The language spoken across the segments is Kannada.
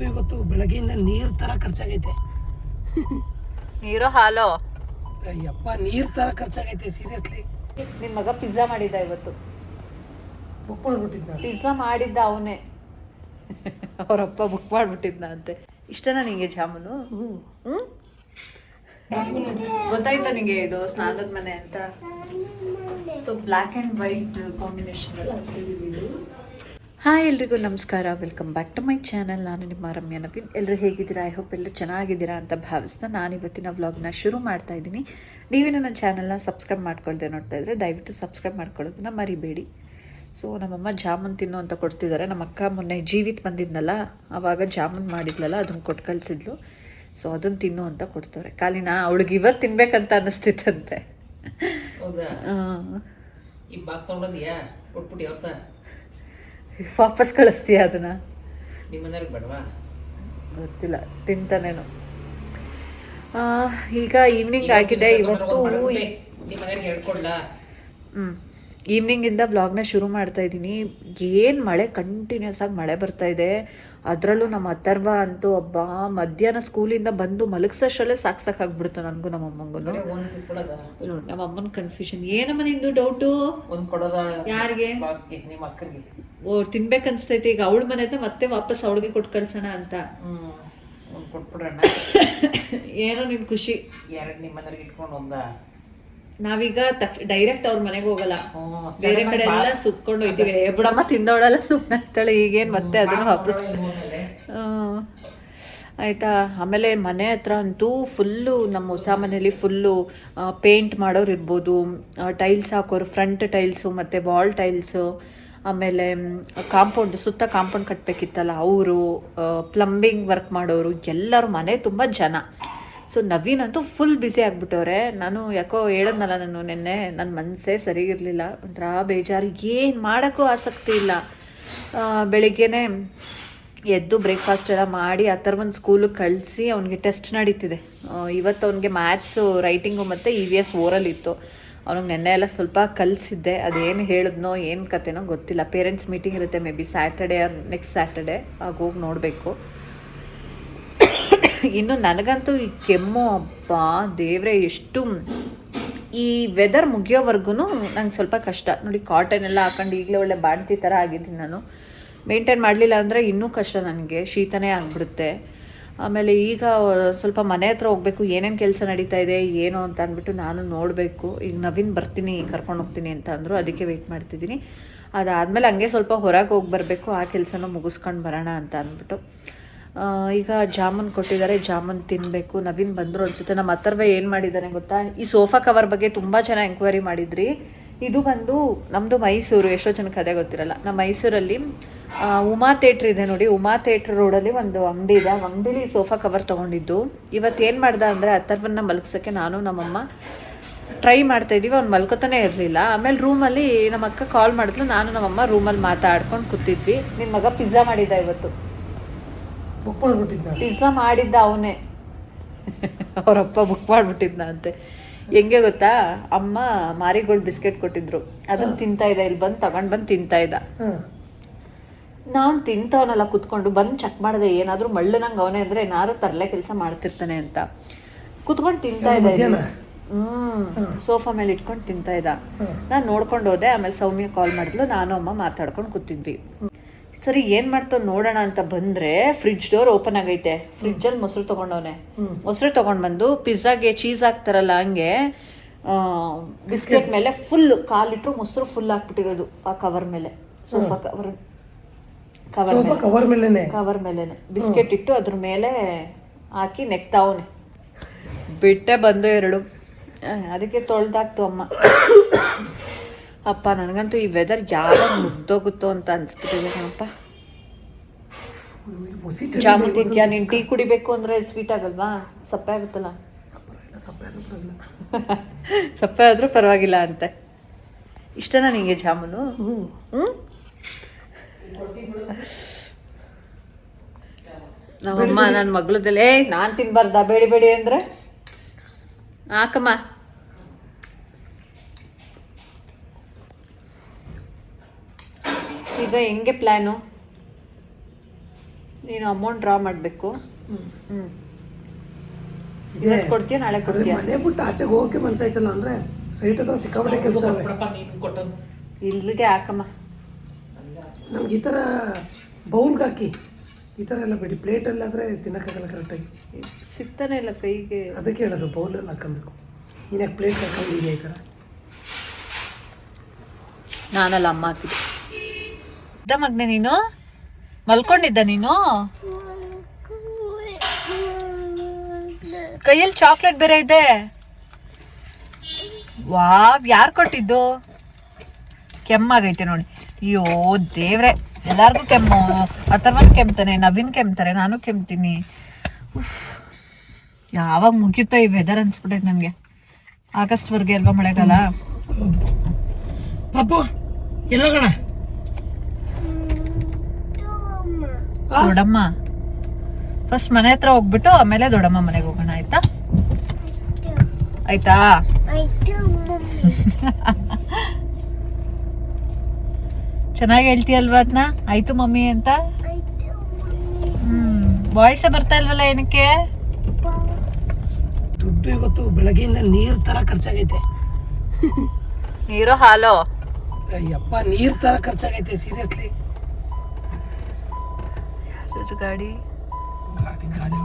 ಒಟ್ಟು ಇವತ್ತು ಬೆಳಗ್ಗೆಯಿಂದ ನೀರ್ ತರ ಖರ್ಚಾಗೈತೆ. ನೀರು ಹಾಲು? ಅಯ್ಯಪ್ಪ ನೀರ್ ತರ ಖರ್ಚಾಗೈತೆ ಸೀರಿಯಸ್ಲಿ ನಿನ್ ಮಗ ಪಿಜ್ಜಾ ಮಾಡಿದ್ದ ಇವತ್ತು. ಬುಕ್ ಮಾಡ್ಬಿಟ್ಟಿದ್ದ ಪಿಜ್ಜಾ ಮಾಡಿದ್ದ ಅವನೇ. ಅವರಪ್ಪ ಬುಕ್ ಮಾಡ್ಬಿಟ್ಟಿದ್ನ ಅಂತೆ. ಇಷ್ಟನಾ ನಿಂಗೆ ಜಾಮೂನು? ಹ್ಮ್. ಗೊತ್ತಾಯ್ತಾ ನಿಂಗೆ ಇದು ಸ್ನಾನದ ಮನೆ ಅಂತ? So black and white combination hi ಎಲ್ರಿಗೂ ನಮಸ್ಕಾರ. Welcome back to my channel ನಾನು ನಿಮ್ಮ ರಮ್ಯ ನವೀನ್. ಎಲ್ಲರೂ ಹೇಗಿದ್ದೀರಾ? ಐ ಹೋಪ್ ಎಲ್ಲರೂ ಚೆನ್ನಾಗಿದ್ದೀರಾ ಅಂತ ಭಾವಿಸ್ತಾ ನಾನು ಇವತ್ತಿನ ವ್ಲಾಗ್ನ ಶುರು ಮಾಡ್ತಾ ಇದ್ದೀನಿ. ನೀವೇನು ನನ್ನ ಚಾನಲ್ನ ಸಬ್ಸ್ಕ್ರೈಬ್ ಮಾಡ್ಕೊಳ್ದೆ ನೋಡ್ತಾ ಇದ್ರೆ ದಯವಿಟ್ಟು ಸಬ್ಸ್ಕ್ರೈಬ್ ಮಾಡ್ಕೊಳ್ಳೋದನ್ನ ಮರಿಬೇಡಿ. ಸೊ ನಮ್ಮಮ್ಮ ಜಾಮೂನ್ ತಿನ್ನು ಅಂತ ಕೊಡ್ತಿದ್ದಾರೆ ನಮ್ಮ ಅಕ್ಕ ಮೊನ್ನೆ ಜೀವಿತ್ ಬಂದಿದ್ನಲ್ಲ ಆವಾಗ ಜಾಮೂನ್ ಮಾಡಿದ್ಲಲ್ಲ ಅದನ್ನು ಕೊಟ್ಟು ಕಳಿಸಿದ್ಲು. ಸೊ ಅದನ್ನು ತಿನ್ನು ಅಂತ ಕೊಡ್ತಾರೆ ನಾ ಅವಳಿಗೆ ಇವತ್ತು ತಿನ್ಬೇಕಂತ ಅನ್ನಿಸ್ತಿತ್ತಂತೆ ಹೌದಾ ಆ, ಈ ಬಾಕ್ಸ್ ತೊಗೊಂಡಿದ್ಯಾ ಕೊಟ್ಬಿಟ್ಟು ಯಾವತ್ತ ವಾಪಸ್ ಕಳಿಸ್ತೀಯ ಅದನ್ನ? ಗೊತ್ತಿಲ್ಲ ತಿಂತಾನೇನು. ಈಗ ಈವ್ನಿಂಗ್ ಆಗಿದೆ ಇವತ್ತು ಹ್ಞೂ ಈವ್ನಿಂಗಿಂದ ಬ್ಲಾಗ್ನ ಶುರು ಮಾಡ್ತಾ ಇದ್ದೀನಿ. ಏನು ಮಳೆ ಕಂಟಿನ್ಯೂಸ್ ಆಗಿ ಮಳೆ ಬರ್ತಾ ಇದೆ. ಅದರಲ್ಲೂ ನಮ್ಮ ಅಥರ್ವ ಅಂತೂ ಒಬ್ಬ ಮಧ್ಯಾಹ್ನ ಸ್ಕೂಲಿಂದ ಬಂದು ಮಲಗ್ಸೋಷ್ಟರಲ್ಲೇ ಸಾಕು ಸಾಕಾಗ್ಬಿಡ್ತು ನನಗೂ ನಮ್ಮ ಅಮ್ಮಂಗೂ. ನಮ್ಮ ಅಮ್ಮನ ಕನ್ಫ್ಯೂಷನ್ ಏನಮ್ಮ ನಿಂದು ಡೌಟು ಯಾರಿಗೆ? ಓ ತಿನ್ಬೇಕನ್ಸ್ತೈತಿ ಈಗ ಅವಳ ಮನೆಯಿಂದ ಮತ್ತೆ ವಾಪಸ್ ಅವಳಿಗೆ ಕೊಟ್ಟು ಕಳ್ಸೋಣ ಅಂತ. ಏನೋ ನಿನ್ ಖುಷಿ. ಎರಡು ನಿಮ್ಮ ಇಟ್ಕೊಂಡು ಒಂದ ನಾವೀಗ ತಕ್ ಡೈರೆಕ್ಟ್ ಅವ್ರ ಮನೆಗೆ ಹೋಗಲ್ಲ. ಬೇರೆ ಕಡೆ ಎಲ್ಲ ಸುತ್ಕೊಂಡು ಹೋಯ್ತೀವಿ. ಏ ಬಿಡಮ್ಮ ತಿಂದವಳೆಲ್ಲ ಸುಮ್ಮನೆ ಆಗ್ತಾಳೆ ಈಗೇನು ಮತ್ತೆ ಅದನ್ನು ವಾಪಸ್ ಹ್ಮ್. ಆಯ್ತಾ? ಆಮೇಲೆ ಮನೆ ಹತ್ರ ಅಂತೂ ಫುಲ್ಲು ನಮ್ಮ ಹೊಸ ಮನೇಲಿ ಫುಲ್ಲು ಪೇಂಟ್ ಮಾಡೋರು ಇರ್ಬೋದು. ಟೈಲ್ಸ್ ಹಾಕೋರು ಫ್ರಂಟ್ ಟೈಲ್ಸು ಮತ್ತು ವಾಲ್ ಟೈಲ್ಸು ಆಮೇಲೆ ಕಾಂಪೌಂಡ್ ಸುತ್ತ ಕಾಂಪೌಂಡ್ ಕಟ್ಟಬೇಕಿತ್ತಲ್ಲ ಅವರು ಪ್ಲಂಬಿಂಗ್ ವರ್ಕ್ ಮಾಡೋರು ಎಲ್ಲರೂ ಮನೆ ತುಂಬ ಜನ. ಸೊ ನವೀನ್ ಅಂತೂ ಫುಲ್ ಬ್ಯುಸಿ ಆಗಿಬಿಟ್ಟವ್ರೆ. ನಾನು ಯಾಕೋ ಹೇಳದ್ನಲ್ಲ ನಾನು ನಿನ್ನೆ ನನ್ನ ಮನಸ್ಸೇ ಸರಿಗಿರಲಿಲ್ಲ. ಒಂಥರ ಬೇಜಾರು. ಏನು ಮಾಡೋಕ್ಕೂ ಆಸಕ್ತಿ ಇಲ್ಲ. ಬೆಳಿಗ್ಗೆನೆ ಎದ್ದು ಬ್ರೇಕ್ಫಾಸ್ಟ್ ಎಲ್ಲ ಮಾಡಿ, ಆ ಥರ ಒಂದು ಸ್ಕೂಲಿಗೆ ಕಳಿಸಿ ಅವನಿಗೆ ಟೆಸ್ಟ್ ನಡೀತಿದೆ. ಇವತ್ತು ಅವನಿಗೆ ಮ್ಯಾಥ್ಸು ರೈಟಿಂಗು ಮತ್ತು ಇ ವಿ ಎಸ್ ಓರಲ್ ಇತ್ತು ಅವ್ನಿಗೆ ನೆನ್ನೆ ಎಲ್ಲ ಸ್ವಲ್ಪ ಕಲಿಸಿದ್ದೆ. ಅದೇನು ಹೇಳಿದ್ನೋ, ಏನು ಕತೆನೋ ಗೊತ್ತಿಲ್ಲ. ಪೇರೆಂಟ್ಸ್ ಮೀಟಿಂಗ್ ಇರುತ್ತೆ maybe Saturday or next Saturday ಆಗ ಹೋಗಿ ನೋಡಬೇಕು. ಇನ್ನು ನನಗಂತೂ ಈ ಕೆಮ್ಮು ಹಬ್ಬ ದೇವ್ರೆ, ಎಷ್ಟು ಈ ವೆದರ್ ಮುಗಿಯೋವರೆಗೂ ನಂಗೆ ಸ್ವಲ್ಪ ಕಷ್ಟ. ನೋಡಿ ಕಾಟನ್ ಎಲ್ಲ ಹಾಕೊಂಡು ಈಗಲೇ ಒಳ್ಳೆ ಬಾಣ್ತಿ ಥರ ಆಗಿದ್ದೀನಿ ನಾನು. ಮೇಂಟೈನ್ ಮಾಡಲಿಲ್ಲ ಅಂದರೆ ಇನ್ನೂ ಕಷ್ಟ ನನಗೆ. ಶೀತನೇ ಆಗಿಬಿಡುತ್ತೆ. ಆಮೇಲೆ ಈಗ ಸ್ವಲ್ಪ ಮನೆ ಹತ್ರ ಹೋಗಬೇಕು, ಏನೇನು ಕೆಲಸ ನಡೀತಾ ಇದೆ, ಏನು ಅಂತ ಅಂದ್ಬಿಟ್ಟು ನಾನು ನೋಡಬೇಕು. ಈಗ ನವೀನ್ ಬರ್ತೀನಿ, ಕರ್ಕೊಂಡು ಹೋಗ್ತೀನಿ ಅಂತ ಅಂದರು. ಅದಕ್ಕೆ ವೆಯ್ಟ್ ಮಾಡ್ತಿದ್ದೀನಿ. ಅದಾದಮೇಲೆ ಹಂಗೆ ಸ್ವಲ್ಪ ಹೊರಗೆ ಹೋಗಿ ಬರಬೇಕು, ಆ ಕೆಲಸನೂ ಮುಗಿಸ್ಕೊಂಡು ಬರೋಣ ಅಂತ ಅಂದ್ಬಿಟ್ಟು. ಈಗ ಜಾಮೂನ್ ಕೊಟ್ಟಿದ್ದಾರೆ, ಜಾಮೂನ್ ತಿನ್ನಬೇಕು ನವೀನ್ ಬಂದರು ಅನ್ಸುತ್ತೆ. ನಮ್ಮ ಅಥರ್ವ ಏನು ಮಾಡಿದ್ದಾನೆ ಗೊತ್ತಾ? ಈ ಸೋಫಾ ಕವರ್ ಬಗ್ಗೆ ತುಂಬ ಜನ ಎಂಕ್ವೈರಿ ಮಾಡಿದ್ರಿ. ಇದು ಬಂದು ನಮ್ಮದು ಮೈಸೂರು, ಎಷ್ಟೋ ಜನಕ್ಕೆ ಅದೇ ಗೊತ್ತಿರಲ್ಲ. ನಮ್ಮ ಮೈಸೂರಲ್ಲಿ ಉಮಾ ಥೇಟ್ರ್ ಇದೆ ನೋಡಿ. ಉಮಾ ಥೇಟ್ರ್ ರೋಡಲ್ಲಿ ಒಂದು ಅಂಗಡಿ ಇದೆ. ಅಂಗಡಿಲಿ ಸೋಫಾ ಕವರ್ ತೊಗೊಂಡಿದ್ದು. ಇವತ್ತು ಏನು ಮಾಡ್ದೆ ಅಂದರೆ ಅಥರ್ವನ್ನ ಮಲಗಿಸೋಕ್ಕೆ ನಾನು, ನಮ್ಮಮ್ಮ ಟ್ರೈ ಮಾಡ್ತಾ ಇದೀವಿ. ಅವ್ನು ಮಲ್ಕೋತಾನೆ ಇರಲಿಲ್ಲ. ಆಮೇಲೆ ರೂಮಲ್ಲಿ ನಮ್ಮ ಅಕ್ಕ ಕಾಲ್ ಮಾಡಿದ್ಲು. ನಾನು ನಮ್ಮಮ್ಮ ರೂಮಲ್ಲಿ ಮಾತಾಡ್ಕೊಂಡು ಕೂತಿದ್ವಿ. ನಿಮ್ಮ ಮಗ ಪಿಜ್ಜಾ ಮಾಡಿದ್ದ ಇವತ್ತು. ಬುಕ್ ಮಾಡ್ಬಿಟ್ಟಿದ್ದ ಪಿಜ್ಜಾ ಮಾಡಿದ್ದ ಅವನೇ. ಅವರಪ್ಪ ಬುಕ್ ಮಾಡಿಬಿಟ್ಟಿದ್ನ ಅಂತೆ ಹೆಂಗೆ ಗೊತ್ತಾ? ಅಮ್ಮ ಮಾರಿಗೋಲ್ಡ್ ಬಿಸ್ಕೆಟ್ ಕೊಟ್ಟಿದ್ರು. ಅದನ್ನ ತಿಂತಾ ಇದ್ದ. ಇಲ್ಲಿ ಬಂದು ತಗೊಂಡು ಬಂದು ತಿಂತಾ ಇದ್ದ. ನಾನು ತಿಂತವನಲ್ಲ ಕುತ್ಕೊಂಡು ಬಂದು ಚೆಕ್ ಮಾಡಿದೆ ಏನಾದರೂ ಮಳ್ಳನಂಗೆ ಅವನೇ ಅಂದರೆ ಏನಾದ್ರು ತರಲೆ ಕೆಲಸ ಮಾಡ್ತಿರ್ತಾನೆ ಅಂತ. ಕುತ್ಕೊಂಡು ತಿಂತಾ ಇದ್ದ. ಹ್ಮ್. ಸೋಫಾ ಮೇಲೆ ಇಟ್ಕೊಂಡು ತಿಂತಾ ಇದ್ದ. ನಾನು ನೋಡ್ಕೊಂಡು ಹೋದೆ ಆಮೇಲೆ ಸೌಮ್ಯ ಕಾಲ್ ಮಾಡಿದ್ಲು. ನಾನು ಅಮ್ಮ ಮಾತಾಡ್ಕೊಂಡು ಕೂತಿದ್ವಿ. ಸರಿ ಏನ್ ಮಾಡ್ತಾವ್ ನೋಡೋಣ ಅಂತ ಬಂದ್ರೆ ಫ್ರಿಡ್ಜ್ ಡೋರ್ ಓಪನ್ ಆಗೈತೆ. ಫ್ರಿಡ್ಜಲ್ಲಿ ಮೊಸರು ತಗೊಂಡವನೆ. ಮೊಸರು ತಗೊಂಡ್ ಬಂದು ಪಿಜ್ಜಾಗೆ ಚೀಸ್ ಹಾಕ್ತಾರಲ್ಲ ಹಂಗೆ ಬಿಸ್ಕೆಟ್ ಮೇಲೆ ಫುಲ್ ಕಾಲಿಟ್ರು ಲೀಟ್ರ್ ಮೊಸರು ಫುಲ್ ಹಾಕ್ಬಿಟ್ಟಿರೋದು ಆ ಕವರ್ ಮೇಲೆ. ಸೋಫಾ ಕವರ್ ಕವರ್ ಕವರ್ ಮೇಲೆನೆ? ಕವರ್ ಮೇಲೆನೆ. ಬಿಸ್ಕೆಟ್ ಇಟ್ಟು ಅದ್ರ ಮೇಲೆ ಹಾಕಿ ನೆಕ್ತಾವನೆ. ಬಿಟ್ಟೆ ಬಂದು ಎರಡು. ಅದಕ್ಕೆ ತೊಳ್ದಾಕ್ತು ಅಮ್ಮ. ಅಪ್ಪ ನನಗಂತೂ ಈ ವೆದರ್ ಯಾವಾಗ ಮುಗ್ದೋಗುತ್ತೋ ಅಂತ ಅನ್ಸ್ಬಿಟ್ಟಿದೆ ಕಣಪ್ಪ. ಹುಸಿ ಜಾಮೂನ್ ತಿಂತೀಯಾ? ನೀನು ಟೀ ಕುಡಿಬೇಕು ಅಂದ್ರೆ ಸ್ವೀಟ್ ಆಗಲ್ವಾ? ಸಪ್ಪೆ ಆಗುತ್ತಲ್ಲ? ಸಪ್ಪೆ ಆದ್ರೂ ಪರವಾಗಿಲ್ಲ ಅಂತೆ. ಇಷ್ಟನಾ ನಿಂಗೆ ಜಾಮೂನು? ಹ್ಞೂ ಹ್ಮ್? ನಮ್ಮಮ್ಮ ನನ್ನ ಮಗಳದಲ್ಲೇ ನಾನು ತಿನ್ಬಾರ್ದ? ಬೇಡಿ ಬೇಡಿ ಅಂದ್ರೆ? ಹಾಕಮ್ಮ ಈಗ ಹೆಂಗೆ ಪ್ಲ್ಯಾನು ನೀನು ಅಮೌಂಟ್ ಡ್ರಾ ಮಾಡಬೇಕು. ಹ್ಞೂ ಇವತ್ತು ಕೊಡ್ತೀಯ ನಾಳೆ ಕೊಡ್ತೀಯ? ಮನೆ ಬಿಟ್ಟು ಆಚೆಗೆ ಹೋಗಕ್ಕೆ ಮನ್ಸಾಯ್ತಲ್ಲ ಅಂದ್ರೆ ಸೈಟ್ ಹತ್ರ ಸಿಕ್ಕಾಪಟ್ಟೆ ಕೆಲಸ ಇಲ್ಲಿಗೆ ಹಾಕಮ್ಮ. ನಮ್ಗೆ ಈ ಥರ ಬೌಲ್ಗೆ ಹಾಕಿ ಈ ಥರ ಎಲ್ಲ ಬಿಡಿ. ಪ್ಲೇಟಲ್ಲಿ ಆದರೆ ತಿನ್ನಕ್ಕಾಗಲ್ಲ ಕರೆಕ್ಟಾಗಿ ಸಿಗ್ತಾನೆ ಇಲ್ಲ ಕೈಗೆ. ಅದಕ್ಕೆ ಹೇಳೋದು ಬೌಲಲ್ಲಿ ಹಾಕೊಬೇಕು ನೀನ್ಯಾಕೆ ಪ್ಲೇಟ್ ಹಾಕೊಂಡಿದ್ಯಾ ಈ ಥರ? ನಾನಲ್ಲ ಅಮ್ಮ ಹಾಕಿದ್ದು. ಇದ್ದ ಮಗ್ನೆ ನೀನು? ಮಲ್ಕೊಂಡಿದ್ದ ನೀನು? ಕೈಯಲ್ಲಿ ಚಾಕ್ಲೇಟ್ ಬೇರೆ ಇದೆ. ವಾವ್, ಯಾರು ಕೊಟ್ಟಿದ್ದು? ಕೆಮ್ಮಾಗೈತೆ ನೋಡಿ. ಅಯ್ಯೋ, ದೇವ್ರೆ, ಎಲ್ಲಾರ್ಗೂ ಕೆಮ್ಮು. ಅಥರ್ವನ್ ಕೆಮ್ತಾನೆ, ನವೀನ್ ಕೆಮ್ತಾರೆ, ನಾನು ಕೆಮ್ತೀನಿ. ಯಾವಾಗ ಮುಗೀತೋ ಈ ವೆದರ್ ಅನ್ಸ್ಬಿಟ್ಟೈತೆ ನನಗೆ ಆಗಸ್ಟ್ವರೆಗೆ ಅಲ್ವಾ ಮಳೆಗಾಲ? ಪಾಪು, ಎಲ್ಲೋಗೋಣ? ದೊಡ್ಡಮ್ಮ. ಫಸ್ಟ್ ಮನೆ ಹತ್ರ ಹೋಗ್ಬಿಟ್ಟು ಆಮೇಲೆ ದೊಡ್ಡಮ್ಮ ಮನೆಗೆ ಹೋಗೋಣ ಆಯ್ತಾ? ಆಯ್ತಾ? ಚೆನ್ನಾಗಿ ಹೇಳ್ತೀಯಲ್ವಾ ಅದನ್ನ ಆಯ್ತು ಮಮ್ಮಿ ಅಂತ? ಹ್ಮ್. ವಾಯ್ಸ್ ಬರ್ತಾ ಇಲ್ವಲ್ಲ ಏನಕ್ಕೆ? ದುಡ್ಡು ಇವತ್ತು ಬೆಳಗ್ಗೆಯಿಂದ ನೀರು ಥರ ಖರ್ಚಾಗೈತೆ. ನೀರು ಹಾಲು? ಅಯ್ಯಪ್ಪ ನೀರ್ ತರ ಖರ್ಚಾಗೈತೆ ಸೀರಿಯಸ್ಲಿ ಇದು ಗಾಡಿ. ಗಾಡಿ ಗಾಡಿ.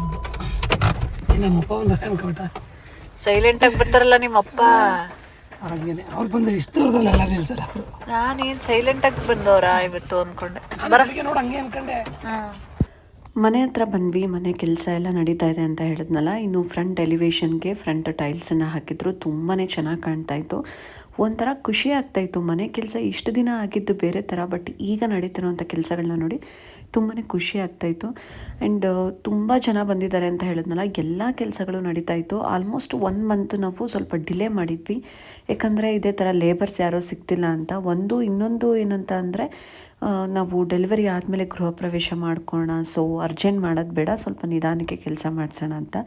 ಏ, ನಮ್ಮಪ್ಪ ಒಂದು ಅನ್ಕೊಬಿಟ್ಟ ಸೈಲೆಂಟ್ ಆಗಿ ಬರ್ತಾರಲ್ಲ ನಿಮ್ಮ ಅಪ್ಪ ಹಂಗೇನೆ. ಅವ್ರು ಬಂದ ಇಷ್ಟು ದೂರದಲ್ಲಿ ಎಲ್ಲ ನಿಲ್ಸಲ್ಲ ಅವರು. ನಾನೇನ್ ಸೈಲೆಂಟ್ ಆಗಿ ಬಂದವ್ರ ಇವತ್ತು ಅನ್ಕೊಂಡೆ. ಬರಲಿಗೆ ನೋಡಿ ಹಂಗೆ ಅನ್ಕೊಂಡೆ. ಮನೆ ಹತ್ರ ಬಂದ್ವಿ ಮನೆ ಕೆಲಸ ಎಲ್ಲ ನಡೀತಾ ಇದೆ ಅಂತ ಹೇಳಿದ್ನಲ್ಲ ಇನ್ನು ಫ್ರಂಟ್ ಎಲಿವೇಶನ್ಗೆ ಫ್ರಂಟ್ ಟೈಲ್ಸನ್ನು ಹಾಕಿದ್ರು ತುಂಬಾ ಚೆನ್ನಾಗಿ ಕಾಣ್ತಾ ಇತ್ತು. ಒಂಥರ ಖುಷಿ ಆಗ್ತಾಯಿತ್ತು. ಮನೆ ಕೆಲಸ ಇಷ್ಟು ದಿನ ಆಗಿದ್ದು ಬೇರೆ ಥರ, ಬಟ್ ಈಗ ನಡೀತಿರೋಂಥ ಕೆಲಸಗಳನ್ನ ನೋಡಿ ತುಂಬಾ ಖುಷಿ ಆಗ್ತಾಯಿತ್ತು. ಆ್ಯಂಡ್ ತುಂಬ ಜನ ಬಂದಿದ್ದಾರೆ ಅಂತ ಹೇಳಿದ್ನಲ್ಲ, ಎಲ್ಲ ಕೆಲಸಗಳು ನಡೀತಾ ಇತ್ತು ಆಲ್ಮೋಸ್ಟ್ ಒನ್ ಮಂತ್ ನಾವು ಸ್ವಲ್ಪ ಡಿಲೇ ಮಾಡಿದ್ವಿ. ಯಾಕಂದರೆ ಇದೇ ಥರ ಲೇಬರ್ಸ್ ಯಾರೋ ಸಿಗ್ತಿಲ್ಲ ಅಂತ. ಒಂದು ಇನ್ನೊಂದು ಏನಂತ ಅಂದರೆ ನಾವು ಡೆಲಿವರಿ ಆದಮೇಲೆ ಗೃಹ ಪ್ರವೇಶ ಮಾಡ್ಕೊಳ್ಳೋಣ ಸೊ ಅರ್ಜೆಂಟ್ ಮಾಡೋದು ಬೇಡ, ಸ್ವಲ್ಪ ನಿಧಾನಕ್ಕೆ ಕೆಲಸ ಮಾಡಿಸೋಣ ಅಂತ.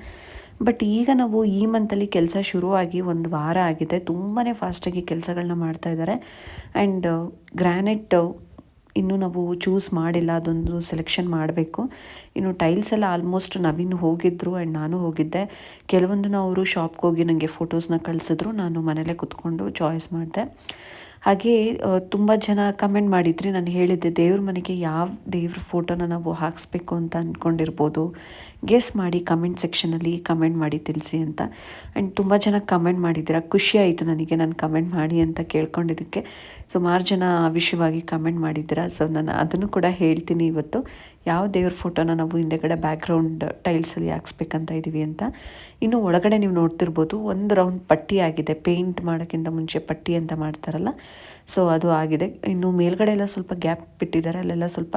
ಬಟ್ ಈಗ ನಾವು ಈ ಮಂತಲ್ಲಿ ಕೆಲಸ ಶುರುವಾಗಿ ಒಂದು ವಾರ ಆಗಿದೆ. ತುಂಬಾ ಫಾಸ್ಟಾಗಿ ಕೆಲಸಗಳನ್ನ ಮಾಡ್ತಾ ಇದ್ದಾರೆ ಆ್ಯಂಡ್ ಗ್ರ್ಯಾನೆಟ್ ಇನ್ನೂ ನಾವು ಚೂಸ್ ಮಾಡಿಲ್ಲ. ಅದೊಂದು ಸೆಲೆಕ್ಷನ್ ಮಾಡಬೇಕು. ಇನ್ನು ಟೈಲ್ಸ್ ಎಲ್ಲ ಆಲ್ಮೋಸ್ಟ್ ನವೀನ್ ಹೋಗಿದ್ರು ಆ್ಯಂಡ್ ನಾನು ಹೋಗಿದ್ದೆ. ಕೆಲವೊಂದನ್ನು ಅವರು ಶಾಪ್ಗೆ ಹೋಗಿ ನನಗೆ ಫೋಟೋಸ್ನ ಕಳಿಸಿದ್ರು. ನಾನು ಮನೇಲೇ ಕುತ್ಕೊಂಡು ಚಾಯ್ಸ್ ಮಾಡಿದೆ. ಹಾಗೆ ತುಂಬ ಜನ ಕಮೆಂಟ್ ಮಾಡಿದ್ರಿ ನಾನು ಹೇಳಿದ್ದೆ, ದೇವ್ರ ಮನೆಗೆ ಯಾವ ದೇವ್ರ ಫೋಟೋನ ನಾವು ಹಾಕಿಸ್ಬೇಕು ಅಂತ ಅಂದ್ಕೊಂಡಿರ್ಬೋದು ಗೆಸ್ ಮಾಡಿ ಕಮೆಂಟ್ ಸೆಕ್ಷನಲ್ಲಿ ಕಮೆಂಟ್ ಮಾಡಿ ತಿಳಿಸಿ ಅಂತ. ಆ್ಯಂಡ್ ತುಂಬ ಜನ ಕಮೆಂಟ್ ಮಾಡಿದ್ದೀರಾ? ಖುಷಿ ಆಯಿತು ನನಗೆ ನಾನು ಕಮೆಂಟ್ ಮಾಡಿ ಅಂತ ಕೇಳ್ಕೊಂಡಿದ್ದಕ್ಕೆ. ಸುಮಾರು ಜನ ವಿಷಯವಾಗಿ ಕಮೆಂಟ್ ಮಾಡಿದ್ದೀರಾ? ಸೊ ನಾನು ಅದನ್ನು ಕೂಡ ಹೇಳ್ತೀನಿ ಇವತ್ತು. ಯಾವ ದೇವ್ರ ಫೋಟೋನ ನಾವು ಹಿಂದೆಗಡೆ ಬ್ಯಾಕ್ಗ್ರೌಂಡ್ ಟೈಲ್ಸಲ್ಲಿ ಹಾಕ್ಸ್ಬೇಕಂತ ಇದ್ದೀವಿ ಅಂತ. ಇನ್ನು ಒಳಗಡೆ ನೀವು ನೋಡ್ತಿರ್ಬೋದು ಒಂದು ರೌಂಡ್ ಪಟ್ಟಿ ಆಗಿದೆ. ಪೇಂಟ್ ಮಾಡೋಕ್ಕಿಂತ ಮುಂಚೆ ಪಟ್ಟಿ ಅಂತ ಮಾಡ್ತಾರಲ್ಲ. ಸೊ ಅದು ಆಗಿದೆ. ಇನ್ನು ಮೇಲ್ಗಡೆ ಎಲ್ಲ ಸ್ವಲ್ಪ ಗ್ಯಾಪ್ ಬಿಟ್ಟಿದ್ದಾರೆ. ಅಲ್ಲೆಲ್ಲ ಸ್ವಲ್ಪ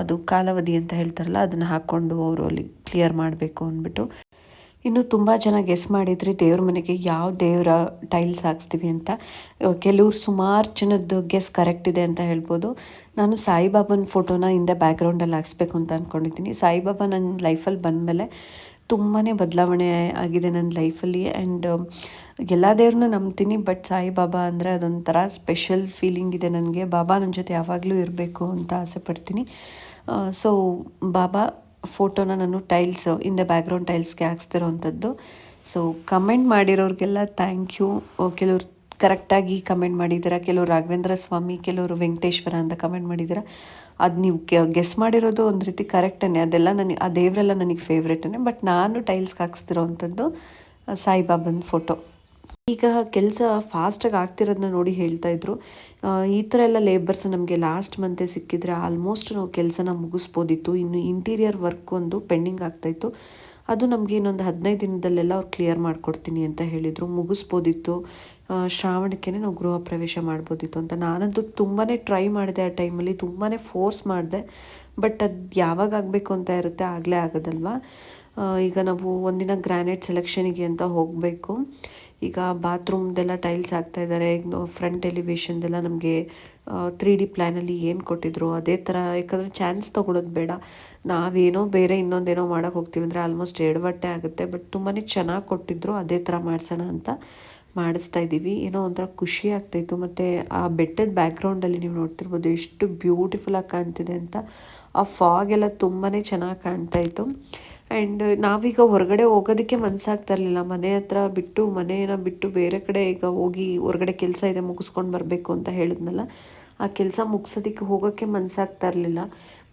ಅದು ಕಾಲಾವಧಿ ಅಂತ ಹೇಳ್ತಾರಲ್ಲ, ಅದನ್ನು ಹಾಕ್ಕೊಂಡು ಅವರು ಅಲ್ಲಿ ಕ್ಲಿಯರ್ ಮಾಡಬೇಕು ಅಂದ್ಬಿಟ್ಟು. ಇನ್ನು ತುಂಬ ಜನ ಗೆಸ್ ಮಾಡಿದ್ರಿ ದೇವ್ರ ಮನೆಗೆ ಯಾವ ದೇವರ ಟೈಲ್ಸ್ ಹಾಕ್ಸ್ತೀವಿ ಅಂತ. ಕೆಲವ್ರು ಸುಮಾರು ಜನದ್ದು ಗೆಸ್ ಕರೆಕ್ಟ್ ಇದೆ ಅಂತ ಹೇಳ್ಬೋದು. ನಾನು ಸಾಯಿಬಾಬನ ಫೋಟೋನ ಹಿಂದೆ ಬ್ಯಾಕ್ಗ್ರೌಂಡಲ್ಲಿ ಹಾಕ್ಸ್ಬೇಕು ಅಂತ ಅಂದ್ಕೊಂಡಿದ್ದೀನಿ ಸಾಯಿಬಾಬಾ ನನ್ನ ಲೈಫಲ್ಲಿ ಬಂದಮೇಲೆ ತುಂಬಾ ಬದಲಾವಣೆ ಆಗಿದೆ ನನ್ನ ಲೈಫಲ್ಲಿ ಆ್ಯಂಡ್ ಎಲ್ಲ ದೇವ್ರನ್ನ ನಂಬ್ತೀನಿ ಬಟ್ ಸಾಯಿಬಾಬಾ ಅಂದರೆ ಅದೊಂಥರ ಸ್ಪೆಷಲ್ ಫೀಲಿಂಗ್ ಇದೆ ನನಗೆ. ಬಾಬಾ ನನ್ನ ಜೊತೆ ಯಾವಾಗಲೂ ಇರಬೇಕು ಅಂತ ಆಸೆ ಪಡ್ತೀನಿ. ಸೊ ಬಾಬಾ ಫೋಟೋನ ನಾನು ಟೈಲ್ಸ್, ಇನ್ ದ ಬ್ಯಾಕ್ಗ್ರೌಂಡ್ ಟೈಲ್ಸ್ಗೆ ಹಾಕ್ಸ್ತಿರೋವಂಥದ್ದು ಸೊ ಕಮೆಂಟ್ ಮಾಡಿರೋರಿಗೆಲ್ಲ ಥ್ಯಾಂಕ್ ಯು ಕೆಲವ್ರು ಕರೆಕ್ಟಾಗಿ ಕಮೆಂಟ್ ಮಾಡಿದ್ದೀರಾ? ಕೆಲವರು ರಾಘವೇಂದ್ರ ಸ್ವಾಮಿ, ಕೆಲವರು ವೆಂಕಟೇಶ್ವರ ಅಂತ ಕಮೆಂಟ್ ಮಾಡಿದ್ದೀರಾ? ಅದು ನೀವು ಗೆಸ್ ಮಾಡಿರೋದು ಒಂದು ರೀತಿ ಕರೆಕ್ಟೇ ಅದೆಲ್ಲ ನನಗೆ ಆ ದೇವರೆಲ್ಲ ನನಗೆ ಫೇವ್ರೇಟೇ ಬಟ್ ನಾನು ಟೈಲ್ಸ್ಗೆ ಹಾಕ್ಸ್ತಿರೋವಂಥದ್ದು ಸಾಯಿಬಾಬನ ಫೋಟೋ ಈಗ ಕೆಲಸ ಫಾಸ್ಟಾಗಿ ಆಗ್ತಿರೋದನ್ನ ನೋಡಿ ಹೇಳ್ತಾ ಇದ್ರು. ಈ ಥರ ಎಲ್ಲ ಲೇಬರ್ಸ್ ನಮಗೆ ಲಾಸ್ಟ್ ಮಂತೆ ಸಿಕ್ಕಿದ್ರೆ ಆಲ್ಮೋಸ್ಟ್ ನಾವು ಕೆಲಸನ ಮುಗಿಸ್ಬೋದಿತ್ತು. ಇನ್ನು ಇಂಟೀರಿಯರ್ ವರ್ಕ್ ಒಂದು ಪೆಂಡಿಂಗ್ ಆಗ್ತಾಯಿತ್ತು ಅದು ನಮಗೆ ಇನ್ನೊಂದು ಹದಿನೈದು ದಿನದಲ್ಲೆಲ್ಲ ಅವ್ರು ಕ್ಲಿಯರ್ ಮಾಡಿಕೊಡ್ತೀನಿ ಅಂತ ಹೇಳಿದರು. ಮುಗಿಸ್ಬೋದಿತ್ತು. ಶ್ರಾವಣಕ್ಕೆ ನಾವು ಗೃಹ ಪ್ರವೇಶ ಮಾಡ್ಬೋದಿತ್ತು ಅಂತ. ನಾನಂತೂ ತುಂಬಾ ಟ್ರೈ ಮಾಡಿದೆ ಆ ಟೈಮಲ್ಲಿ ತುಂಬಾ ಫೋರ್ಸ್ ಮಾಡಿದೆ. ಬಟ್ ಅದು ಯಾವಾಗ ಆಗಬೇಕು ಅಂತ ಇರುತ್ತೆ ಆಗಲೇ ಆಗೋದಲ್ವಾ? ಈಗ ನಾವು ಒಂದಿನ ಗ್ರಾನೈಟ್ ಸೆಲೆಕ್ಷನಿಗೆ ಅಂತ ಹೋಗಬೇಕು. ಈಗ ಬಾತ್ರೂಮ್ದೆಲ್ಲ ಟೈಲ್ಸ್ ಹಾಕ್ತಾ ಇದ್ದಾರೆ. ಫ್ರಂಟ್ ಎಲಿವೇಶನ್ದೆಲ್ಲ ನಮಗೆ ತ್ರೀ ಡಿ ಪ್ಲ್ಯಾನಲ್ಲಿ ಏನು ಕೊಟ್ಟಿದ್ರು, ಅದೇ ಥರ, ಯಾಕಂದರೆ ಚಾನ್ಸ್ ತೊಗೊಳೋದು ಬೇಡ. ನಾವೇನೋ ಬೇರೆ ಇನ್ನೊಂದೇನೋ ಮಾಡೋಕ್ಕೆ ಹೋಗ್ತೀವಿ ಅಂದರೆ ಆಲ್ಮೋಸ್ಟ್ ಎಡವಟ್ಟೆ ಆಗುತ್ತೆ. ಬಟ್ ತುಂಬಾ ಚೆನ್ನಾಗಿ ಕೊಟ್ಟಿದ್ರು, ಅದೇ ಥರ ಮಾಡಿಸೋಣ ಅಂತ ಮಾಡಿಸ್ತಾ ಇದ್ದೀವಿ. ಏನೋ ಒಂಥರ ಖುಷಿ ಆಗ್ತಾಯಿತ್ತು. ಮತ್ತು ಆ ಬೆಟ್ಟದ ಬ್ಯಾಕ್ಗ್ರೌಂಡಲ್ಲಿ ನೀವು ನೋಡ್ತಿರ್ಬೋದು ಎಷ್ಟು ಬ್ಯೂಟಿಫುಲ್ಲಾಗಿ ಕಾಣ್ತಿದೆ ಅಂತ. ಆ ಫಾಗ್ ಎಲ್ಲ ತುಂಬಾ ಚೆನ್ನಾಗಿ ಕಾಣ್ತಾ ಇತ್ತು ಆ್ಯಂಡ್ ನಾವೀಗ ಹೊರಗಡೆ ಹೋಗೋದಕ್ಕೆ ಮನಸ್ಸಾಗ್ತಾ ಇರಲಿಲ್ಲ. ಮನೆ ಹತ್ರ ಬಿಟ್ಟು, ಮನೆನ ಬಿಟ್ಟು ಬೇರೆ ಕಡೆ ಈಗ ಹೋಗಿ ಹೊರಗಡೆ ಕೆಲಸ ಇದೆ ಮುಗಿಸ್ಕೊಂಡು ಬರಬೇಕು ಅಂತ ಹೇಳಿದ್ನಲ್ಲ, ಆ ಕೆಲಸ ಮುಗಿಸೋದಕ್ಕೆ ಹೋಗೋಕ್ಕೆ ಮನಸ್ಸಾಗ್ತಾ ಇರಲಿಲ್ಲ.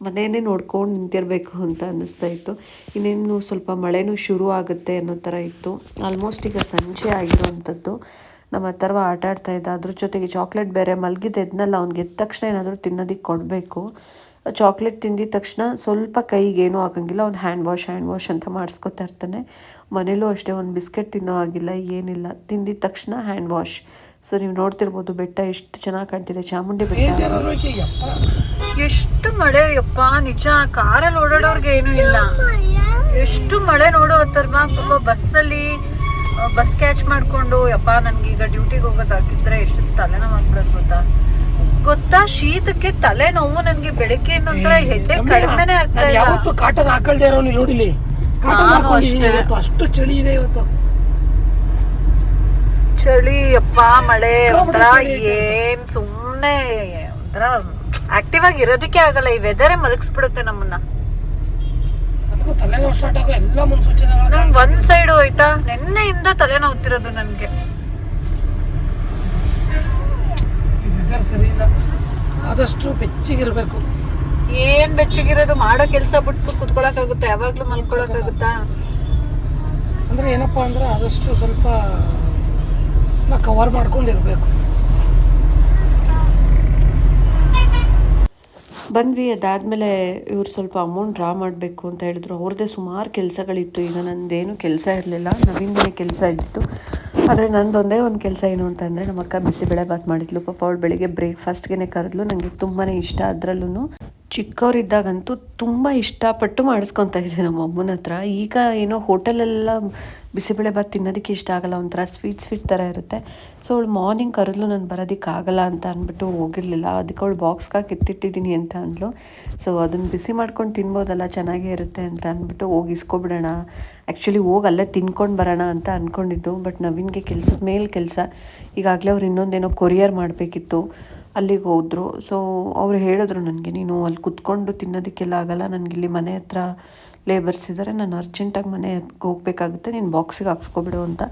ಮನೆಯೇ ನೋಡ್ಕೊಂಡು ನಿಂತಿರಬೇಕು ಅಂತ ಅನ್ನಿಸ್ತಾ ಇತ್ತು. ಇನ್ನೇನು ಸ್ವಲ್ಪ ಮಳೆನೂ ಶುರು ಆಗುತ್ತೆ ಅನ್ನೋ ಥರ ಇತ್ತು. ಆಲ್ಮೋಸ್ಟ್ ಈಗ ಸಂಜೆ ಆಗಿರೋವಂಥದ್ದು. ನಮ್ಮ ಅಥರ್ವ ಆಟ ಆಡ್ತಾ ಇದ್ದ, ಅದ್ರ ಜೊತೆಗೆ ಚಾಕ್ಲೇಟ್ ಬೇರೆ ಮಲಗಿದ್ದೆದ್ನಲ್ಲ ಅವ್ನಿಗೆ ಎದ್ದ ತಕ್ಷಣ ಏನಾದರೂ ತಿನ್ನೋದಕ್ಕೆ ಕೊಡಬೇಕು. ಚಾಕ್ಲೇಟ್ ತಿಂದಿದ ತಕ್ಷಣ ಸ್ವಲ್ಪ ಕೈಗೆ ಏನೂ ಆಗಂಗಿಲ್ಲ. ಅವ್ನು ಹ್ಯಾಂಡ್ ವಾಶ್ ಹ್ಯಾಂಡ್ ವಾಶ್ ಅಂತ ಮಾಡಿಸ್ಕೊತಾ ಇರ್ತಾನೆ. ಮನೇಲೂ ಅಷ್ಟೇ ಒಂದು ಬಿಸ್ಕೆಟ್ ತಿನ್ನೋ ಆಗಿಲ್ಲ ಏನಿಲ್ಲ. ತಿಂದಿದ ತಕ್ಷಣ ಹ್ಯಾಂಡ್ ವಾಶ್ ಸೊ ನೀವು ನೋಡ್ತಿರ್ಬೋದು ಬೆಟ್ಟ ಎಷ್ಟು ಚೆನ್ನಾಗಿ ಕಾಣ್ತಿದೆ. ಚಾಮುಂಡಿ ಬೆಟ್ಟ. ಎಷ್ಟು ಮಳೆ ಯಪ್ಪ, ನಿಜ. ಕಾರಲ್ಲಿ ಓಡಾಡೋರ್ಗೆ ಏನೂ ಇಲ್ಲ. ಎಷ್ಟು ಮಳೆ ನೋಡೋ ಅಥರ್ವ ಪಾಪ ಬಸ್ಸಲ್ಲಿ ಬಸ್ ಕ್ಯಾಚ್ ಮಾಡ್ಕೊಂಡು, ಯಪ್ಪ, ನನ್ಗೀಗ ಡ್ಯೂಟಿಗೆ ಹೋಗೋದಾಗಿದ್ರೆ ಎಷ್ಟು ತಲೆನೋವಾಗ್ಬಿಡೋದು ಗೊತ್ತಾ? ಗೊತ್ತಾ? ಶೀತಕ್ಕೆ ತಲೆನೋವು ನನ್ಗೆ ಬೆಳಗ್ಗೆ ನಂತರ ಹೆಡ್ಡೆ ಕಡಿಮೆನೆ ಆಗ್ತಾ ಇಲ್ಲ. ಯಾವತ್ತು ಕಾಟನ್ ಹಾಕೊಳ್ದೆ ಇರೋ ನೀವು ನೋಡಿಲಿ ಕಾಟನ್ ನಾನು ಅಷ್ಟೇ. ಇವತ್ತು ಅಷ್ಟು ಚಳಿ ಇದೆ ಇವತ್ತು. ಚಳಿ ಅಪ್ಪ ಮಳೆ ಒಂಥರ ಚಳಿ ಐತೆ. ಏನ್ ಸುಮ್ನೆ ಒಂಥರ ಆಕ್ಟಿವ್ ಆಗಿ ಇರೋದಕ್ಕೆ ಆಗಲ್ಲ. ಈ ವೆದರೇ ಮಲಗಿಸ್ಬಿಡುತ್ತೆ ನಮ್ಮನ್ನ. ಅದಕ್ಕೂ ತಲೆನೋವು ಸ್ಟಾರ್ಟ್ ಆಗೋ ಎಲ್ಲ ಮುನ್ಸೂಚನೆಗಳು ನಂಗ್ ಒಂದ್ ಸೈಡ್ ಹೋಯ್ತಾ? ನಿನ್ನೆಯಿಂದ ತಲೆನೋವ್ತಿರೋದು ನನ್ಗೆ. ವೆದರ್ ಸರಿ ಇಲ್ಲ ಆದಷ್ಟು ಬೆಚ್ಚಿಗಿರಬೇಕು. ಏನ್ ಬೆಚ್ಚಗಿರೋದು ಮಾಡೋ ಕೆಲಸ ಬಿಟ್ಟು ಕುತ್ಕೊಳಕಾಗುತ್ತೆ ಯಾವಾಗ್ಲೂ ಮಲ್ಕೊಳಕಾಗುತ್ತಾ ಅಂದ್ರೆ ಏನಪ್ಪಾ ಅಂದ್ರೆ ಆದಷ್ಟು ಸ್ವಲ್ಪ ಕವರ್ ಮಾಡ್ಕೊಂಡಿರ್ಬೇಕು. ಬಂದ್ವಿ ಅದಾದಮೇಲೆ ಇವ್ರು ಸ್ವಲ್ಪ ಅಮೌಂಟ್ ಡ್ರಾ ಮಾಡಬೇಕು ಅಂತ ಹೇಳಿದ್ರು. ಅವ್ರದ್ದೇ ಸುಮಾರು ಕೆಲಸಗಳಿತ್ತು ಈಗ ನಂದೇನು ಕೆಲಸ ಇರಲಿಲ್ಲ. ನವೀನ್ದೇ ಕೆಲಸ ಇದ್ದಿತ್ತು. ಆದರೆ ನಂದೊಂದೇ ಒಂದು ಕೆಲಸ ಏನು ಅಂತಂದರೆ ನಮ್ಮ ಅಕ್ಕ ಬಿಸಿಬೇಳೆ ಬಾತ್ ಮಾಡಿದ್ಲು. ಪಾಪ ಅವಳು ಬೆಳಿಗ್ಗೆ ಬ್ರೇಕ್ಫಾಸ್ಟ್ಗೆ ಕರೆದ್ಲು. ನನಗೆ ತುಂಬಾ ಇಷ್ಟ ಅದರಲ್ಲೂ ಚಿಕ್ಕವರಿದ್ದಾಗಂತೂ ತುಂಬ ಇಷ್ಟಪಟ್ಟು ಮಾಡಿಸ್ಕೊತಾ ಇದ್ದೆ ನಮ್ಮ ಅಮ್ಮನ ಹತ್ರ. ಈಗ ಏನೋ ಹೋಟೆಲೆಲ್ಲ ಬಿಸಿಬೇಳೆ ಬಾತ್ ತಿನ್ನೋದಕ್ಕೆ ಇಷ್ಟ ಆಗಲ್ಲ, ಒಂಥರ ಸ್ವೀಟ್ ಸ್ವೀಟ್ ಥರ ಇರುತ್ತೆ. ಸೊ ಅವಳು ಮಾರ್ನಿಂಗ್ ಕರೆದ್ಲು, ನಾನು ಬರೋದಕ್ಕಾಗಲ್ಲ ಅಂತ ಅಂದ್ಬಿಟ್ಟು ಹೋಗಿರಲಿಲ್ಲ. ಅದಕ್ಕೆ ಅವಳು ಬಾಕ್ಸ್ಗೆ ಎತ್ತಿಟ್ಟಿದ್ದೀನಿ ಅಂತ ಅಂದ್ಲು. ಸೊ ಅದನ್ನು ಬಿಸಿ ಮಾಡ್ಕೊಂಡು ತಿನ್ಬೋದಲ್ಲ, ಚೆನ್ನಾಗೇ ಇರುತ್ತೆ ಅಂತ ಅಂದ್ಬಿಟ್ಟು ಹೋಗಿ ಇಸ್ಕೊಬಿಡೋಣ. ಆ್ಯಕ್ಚುಲಿ ಹೋಗಿ ಅಲ್ಲೇ ತಿನ್ಕೊಂಡು ಬರೋಣ ಅಂತ ಅಂದ್ಕೊಂಡಿದ್ದು ಬಟ್ ನವೀನ್ಗೆ ಕೆಲಸದ ಮೇಲೆ ಕೆಲಸ. ಈಗಾಗಲೇ ಅವ್ರು ಇನ್ನೊಂದೇನೋ ಕೊರಿಯರ್ ಮಾಡಬೇಕಿತ್ತು. ಅಲ್ಲಿಗೆ ಹೋದರು. ಸೊ ಅವ್ರು ಹೇಳಿದ್ರು ನನಗೆ, ನೀನು ಅಲ್ಲಿ ಕುತ್ಕೊಂಡು ತಿನ್ನೋದಕ್ಕೆಲ್ಲ ಆಗಲ್ಲ. ನನಗಿಲ್ಲಿ ಮನೆ ಹತ್ರ ಲೇಬರ್ಸ್ ಇದ್ದಾರೆ ನಾನು ಅರ್ಜೆಂಟಾಗಿ ಮನೆ ಹೋಗ್ಬೇಕಾಗುತ್ತೆ. ನೀನು ಬಾಕ್ಸಿಗೆ ಹಾಕ್ಸ್ಕೊಬಿಡು ಅಂತ.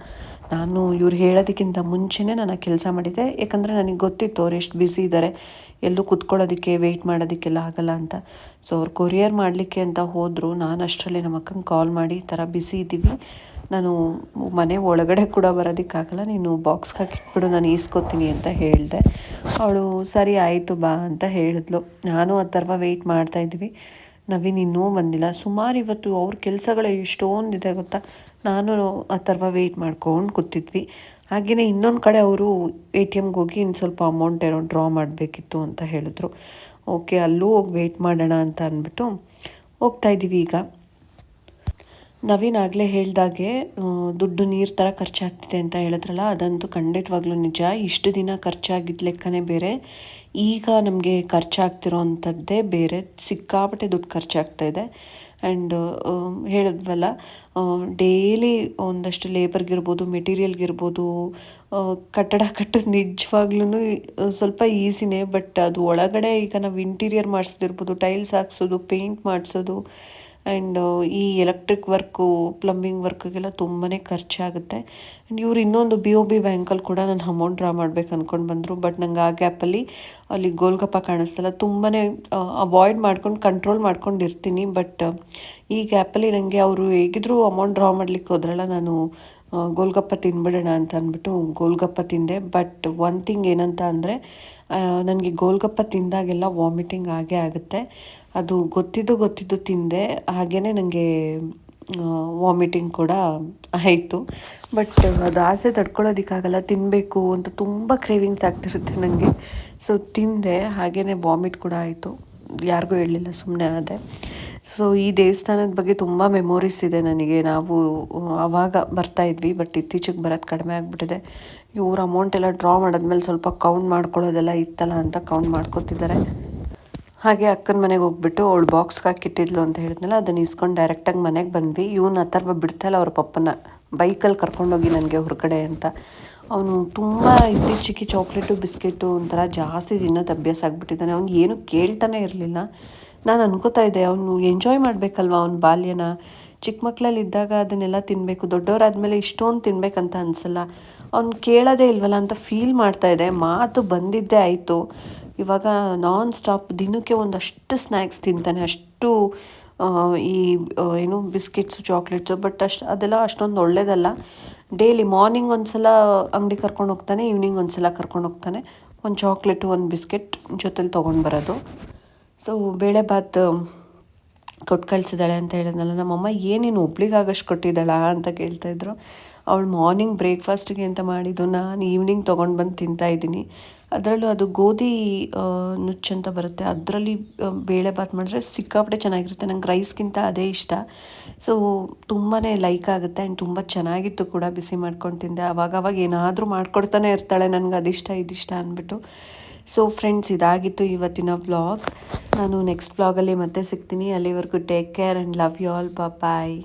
ನಾನು ಇವ್ರು ಹೇಳೋದಕ್ಕಿಂತ ಮುಂಚೆನೇ ನಾನು ಕೆಲಸ ಮಾಡಿದ್ದೆ. ಯಾಕಂದರೆ ನನಗೆ ಗೊತ್ತಿತ್ತು ಅವ್ರು ಎಷ್ಟು ಬ್ಯುಸಿ ಇದ್ದಾರೆ ಎಲ್ಲೂ ಕುತ್ಕೊಳ್ಳೋದಕ್ಕೆ ವೆಯ್ಟ್ ಮಾಡೋದಕ್ಕೆಲ್ಲ ಆಗಲ್ಲ ಅಂತ. ಸೊ ಅವ್ರು ಕೊರಿಯರ್ ಮಾಡಲಿಕ್ಕೆ ಅಂತ ಹೋದರು. ನಾನು ಅಷ್ಟರಲ್ಲಿ ನಮ್ಮ ಅಕ್ಕಂಗೆ ಕಾಲ್ ಮಾಡಿ, ಈ ಥರ ಬಿಸಿ ಇದ್ದೀವಿ ನಾನು ಮನೆ ಒಳಗಡೆ ಕೂಡ ಬರೋದಕ್ಕಾಗಲ್ಲ. ನೀನು ಬಾಕ್ಸ್ಗೆ ಹಾಕಿಟ್ಬಿಡು, ನಾನು ಈಸ್ಕೊತೀನಿ ಅಂತ ಹೇಳಿದೆ. ಅವಳು, ಸರಿ, ಆಯಿತು, ಬಾ ಅಂತ ಹೇಳಿದ್ಲು. ನಾನು ಆ ಥರ ವೆಯ್ಟ್ ಮಾಡ್ತಾಯಿದ್ವಿ ನವೀನ್ ಇನ್ನೂ ಬಂದಿಲ್ಲ. ಸುಮಾರು ಇವತ್ತು ಅವ್ರ ಕೆಲಸಗಳು ಎಷ್ಟೊಂದಿದೆ ಗೊತ್ತಾ? ನಾನು ಆ ಥರ ವೆಯ್ಟ್ ಮಾಡ್ಕೊಂಡು ಕೂತಿದ್ವಿ. ಹಾಗೆಯೇ ಇನ್ನೊಂದು ಕಡೆ ಅವರು ಎ ಟಿ ಎಮ್ಗೆ ಹೋಗಿ ಇನ್ನು ಸ್ವಲ್ಪ ಅಮೌಂಟ್ ಏನೋ ಡ್ರಾ ಮಾಡಬೇಕಿತ್ತು ಅಂತ ಹೇಳಿದ್ರು. ಓಕೆ ಅಲ್ಲೂ ಹೋಗಿ ವೆಯ್ಟ್ ಮಾಡೋಣ ಅಂತ ಅಂದ್ಬಿಟ್ಟು ಹೋಗ್ತಾ ಇದ್ದೀವಿ ಈಗ. ನವೀನ್ ಆಗಲೇ ಹೇಳ್ದಾಗೆ ದುಡ್ಡು ನೀರು ಥರ ಖರ್ಚಾಗ್ತಿದೆ ಅಂತ ಹೇಳಿದ್ರಲ್ಲ, ಅದಂತೂ ಖಂಡಿತವಾಗ್ಲೂ ನಿಜ. ಇಷ್ಟು ದಿನ ಖರ್ಚಾಗಿದ್ದ ಲೆಕ್ಕನೇ ಬೇರೆ. ಈಗ ನಮಗೆ ಖರ್ಚಾಗ್ತಿರೋ ಅಂಥದ್ದೇ ಬೇರೆ. ಸಿಕ್ಕಾಪಟ್ಟೆ ದುಡ್ಡು ಖರ್ಚಾಗ್ತಾ ಇದೆ. ಆ್ಯಂಡ್ ಹೇಳಿದ್ವಲ್ಲ ಡೈಲಿ ಒಂದಷ್ಟು ಲೇಬರ್ಗಿರ್ಬೋದು, ಮೆಟೀರಿಯಲ್ಗಿರ್ಬೋದು ಕಟ್ಟಡ ಕಟ್ಟೋದು ನಿಜವಾಗ್ಲೂ ಸ್ವಲ್ಪ ಈಸಿನೇ, ಬಟ್ ಅದು ಒಳಗಡೆ ಈಗ ನಾವು ಇಂಟೀರಿಯರ್ ಮಾಡಿಸೋದಿರ್ಬೋದು ಟೈಲ್ಸ್ ಹಾಕ್ಸೋದು ಪೇಂಟ್ ಮಾಡಿಸೋದು ಆ್ಯಂಡ್ ಈ ಎಲೆಕ್ಟ್ರಿಕ್ ವರ್ಕು ಪ್ಲಂಬಿಂಗ್ ವರ್ಕ್ಗೆಲ್ಲ ತುಂಬಾ ಖರ್ಚಾಗುತ್ತೆ. ಆ್ಯಂಡ್ ಇವ್ರು ಇನ್ನೊಂದು ಬಿ ಓ ಬಿ ಬ್ಯಾಂಕಲ್ಲಿ ಕೂಡ ನಾನು ಅಮೌಂಟ್ ಡ್ರಾ ಮಾಡ್ಬೇಕು ಅಂದ್ಕೊಂಡು ಬಂದರು. ಬಟ್ ನಂಗೆ ಆ ಗ್ಯಾಪಲ್ಲಿ ಅಲ್ಲಿ ಗೋಲ್ಗಪ್ಪ ಕಾಣಿಸ್ತಲ್ಲ ತುಂಬಾ ಅವಾಯ್ಡ್ ಮಾಡ್ಕೊಂಡು ಕಂಟ್ರೋಲ್ ಮಾಡ್ಕೊಂಡು ಇರ್ತೀನಿ. ಬಟ್ ಈ ಗ್ಯಾಪಲ್ಲಿ ನನಗೆ ಅವರು ಹೇಗಿದ್ರು ಅಮೌಂಟ್ ಡ್ರಾ ಮಾಡ್ಲಿಕ್ಕೆ ಹೋದ್ರಲ್ಲ, ನಾನು ಗೋಲ್ಗಪ್ಪ ತಿನ್ಬಿಡೋಣ ಅಂತ ಅಂದ್ಬಿಟ್ಟು ಗೋಲ್ಗಪ್ಪ ತಿಂದೆ. ಬಟ್ ಒನ್ ಥಿಂಗ್ ಏನಂತ ಅಂದರೆ ನನಗೆ ಗೋಲ್ಗಪ್ಪ ತಿಂದಾಗೆಲ್ಲ ವಾಮಿಟಿಂಗ್ ಆಗೇ ಆಗುತ್ತೆ. ಅದು ಗೊತ್ತಿದ್ದು ಗೊತ್ತಿದ್ದು ತಿಂದೆ. ಹಾಗೇ ನನಗೆ ವಾಮಿಟಿಂಗ್ ಕೂಡ ಆಯಿತು. ಬಟ್ ಅದು ಆಸೆ ತಡ್ಕೊಳ್ಳೋದಕ್ಕಾಗಲ್ಲ ತಿನ್ನಬೇಕು ಅಂತ ತುಂಬ ಕ್ರೇವಿಂಗ್ಸ್ ಆಗ್ತಿರುತ್ತೆ ನನಗೆ ಸೊ ತಿಂದೆ. ಹಾಗೇ ವಾಮಿಟ್ ಕೂಡ ಆಯಿತು. ಯಾರಿಗೂ ಹೇಳಲಿಲ್ಲ ಸುಮ್ಮನೆ ಆದೆ. ಸೊ ಈ ದೇವಸ್ಥಾನದ ಬಗ್ಗೆ ತುಂಬ ಮೆಮೊರೀಸ್ ಇದೆ ನನಗೆ. ನಾವು ಆವಾಗ ಬರ್ತಾ ಇದ್ವಿ ಬಟ್ ಇತ್ತೀಚೆಗೆ ಬರೋದು ಕಡಿಮೆ ಆಗಿಬಿಟ್ಟಿದೆ. ಇವ್ರ ಅಮೌಂಟ್ ಎಲ್ಲ ಡ್ರಾ ಮಾಡಿದ್ಮೇಲೆ ಸ್ವಲ್ಪ ಕೌಂಟ್ ಮಾಡ್ಕೊಳ್ಳೋದೆಲ್ಲ ಇತ್ತಲ್ಲ ಅಂತ ಕೌಂಟ್ ಮಾಡ್ಕೊತಿದ್ದಾರೆ. ಹಾಗೆ ಅಕ್ಕನ ಮನೆಗೆ ಹೋಗ್ಬಿಟ್ಟು ಅವಳು ಬಾಕ್ಸ್ಗೆ ಹಾಕಿಟ್ಟಿದ್ಲು ಅಂತ ಹೇಳಿದ್ನಲ್ಲ ಅದನ್ನ ಇಸ್ಕೊಂಡು ಡೈರೆಕ್ಟಾಗಿ ಮನೆಗೆ ಬಂದ್ವಿ. ಇವನು ಅಥರ್ವ ಬಿಡ್ತಾಯಿಲ್ಲ, ಅವ್ರ ಪಪ್ಪನ. ಬೈಕಲ್ಲಿ ಕರ್ಕೊಂಡೋಗಿ ನನಗೆ ಹೊರಗಡೆ ಅಂತ. ಅವನು ತುಂಬ ಇತ್ತೀಚೆಗೆ ಚಾಕ್ಲೇಟು, ಬಿಸ್ಕೆಟು ಒಂಥರ ಜಾಸ್ತಿ ತಿನ್ನೋದು ಅಭ್ಯಾಸ ಆಗಿಬಿಟ್ಟಿದ್ದಾನೆ. ಅವ್ನು ಏನು ಕೇಳ್ತಾನೆ ಇರಲಿಲ್ಲ. ನಾನು ಅನ್ಕೋತಾ ಇದ್ದೆ, ಅವನು ಎಂಜಾಯ್ ಮಾಡಬೇಕಲ್ವ ಅವ್ನ ಬಾಲ್ಯನ? ಚಿಕ್ಕ ಮಕ್ಕಳಲ್ಲಿ ಇದ್ದಾಗ ಅದನ್ನೆಲ್ಲ ತಿನ್ನಬೇಕು ದೊಡ್ಡವರಾದಮೇಲೆ ಇಷ್ಟೊಂದು ತಿನ್ಬೇಕಂತ ಅನಿಸಲ್ಲ. ಅವ್ನು ಕೇಳೋದೇ ಇಲ್ವಲ್ಲ ಅಂತ ಫೀಲ್ ಮಾಡ್ತಾ ಇದೆ ಮಾತು ಬಂದಿದ್ದೇ ಆಯಿತು. ಇವಾಗ ನಾನ್ ಸ್ಟಾಪ್ ದಿನಕ್ಕೆ ಒಂದಷ್ಟು ಸ್ನ್ಯಾಕ್ಸ್ ತಿಂತಾನೆ, ಅಷ್ಟು ಈ ಏನು ಬಿಸ್ಕೆಟ್ಸು ಚಾಕ್ಲೇಟ್ಸು ಬಟ್ ಅಷ್ಟು, ಅದೆಲ್ಲ ಅಷ್ಟೊಂದು ಒಳ್ಳೇದಲ್ಲ. ಡೈಲಿ ಮಾರ್ನಿಂಗ್ ಒಂದು ಸಲ ಅಂಗಡಿ ಕರ್ಕೊಂಡು ಹೋಗ್ತಾನೆ ಈವ್ನಿಂಗ್ ಒಂದು ಸಲ ಕರ್ಕೊಂಡು ಹೋಗ್ತಾನೆ. ಒಂದು ಚಾಕ್ಲೇಟು ಒಂದು ಬಿಸ್ಕೆಟ್ ಜೊತೇಲಿ ತೊಗೊಂಡು ಬರೋದು. ಸೊ ಬೇಳೆ ಭಾತ್ ಕೊಟ್ಟು ಕಳಿಸಿದಾಳೆ ಅಂತ ಹೇಳಿದ್ನಲ್ಲ, ನಮ್ಮಮ್ಮ ಏನೇನು ಒಬ್ಳಿಗಾಗಷ್ಟು ಕೊಟ್ಟಿದ್ದಾಳ? ಅಂತ ಕೇಳ್ತಾಯಿದ್ರು ಅವಳು ಮಾರ್ನಿಂಗ್ ಬ್ರೇಕ್ಫಾಸ್ಟಿಗೆ ಅಂತ ಮಾಡಿದ್ದು. ನಾನು ಈವ್ನಿಂಗ್ ತೊಗೊಂಡು ಬಂದು ತಿಂತಾ ಇದ್ದೀನಿ. ಅದರಲ್ಲೂ ಅದು ಗೋಧಿ ನುಚ್ಚು ಅಂತ ಬರುತ್ತೆ. ಅದರಲ್ಲಿ ಬೇಳೆ ಬಾತ್ ಮಾಡಿದ್ರೆ ಸಿಕ್ಕಾಪಟ್ಟೆ ಚೆನ್ನಾಗಿರುತ್ತೆ. ನಂಗೆ ರೈಸ್ಗಿಂತ ಅದೇ ಇಷ್ಟ. ಸೊ ತುಂಬಾ ಲೈಕ್ ಆಗುತ್ತೆ ಆ್ಯಂಡ್ ತುಂಬ ಚೆನ್ನಾಗಿತ್ತು ಕೂಡ ಬಿಸಿ ಮಾಡ್ಕೊಂಡು ತಿಂದೆ. ಅವಾಗ ಏನಾದರೂ ಮಾಡ್ಕೊಡ್ತಾನೆ ಇರ್ತಾಳೆ. ನನಗೆ ಅದಿಷ್ಟ ಇದಿಷ್ಟ ಅಂದ್ಬಿಟ್ಟು. ಸೊ ಫ್ರೆಂಡ್ಸ್ ಇದಾಗಿತ್ತು ಇವತ್ತಿನ ವ್ಲಾಗ್ ನಾನು ನೆಕ್ಸ್ಟ್ ವ್ಲಾಗಲ್ಲಿ ಮತ್ತೆ ಸಿಗ್ತೀನಿ. ಅಲ್ಲಿವರೆಗೂ take care and love you all bye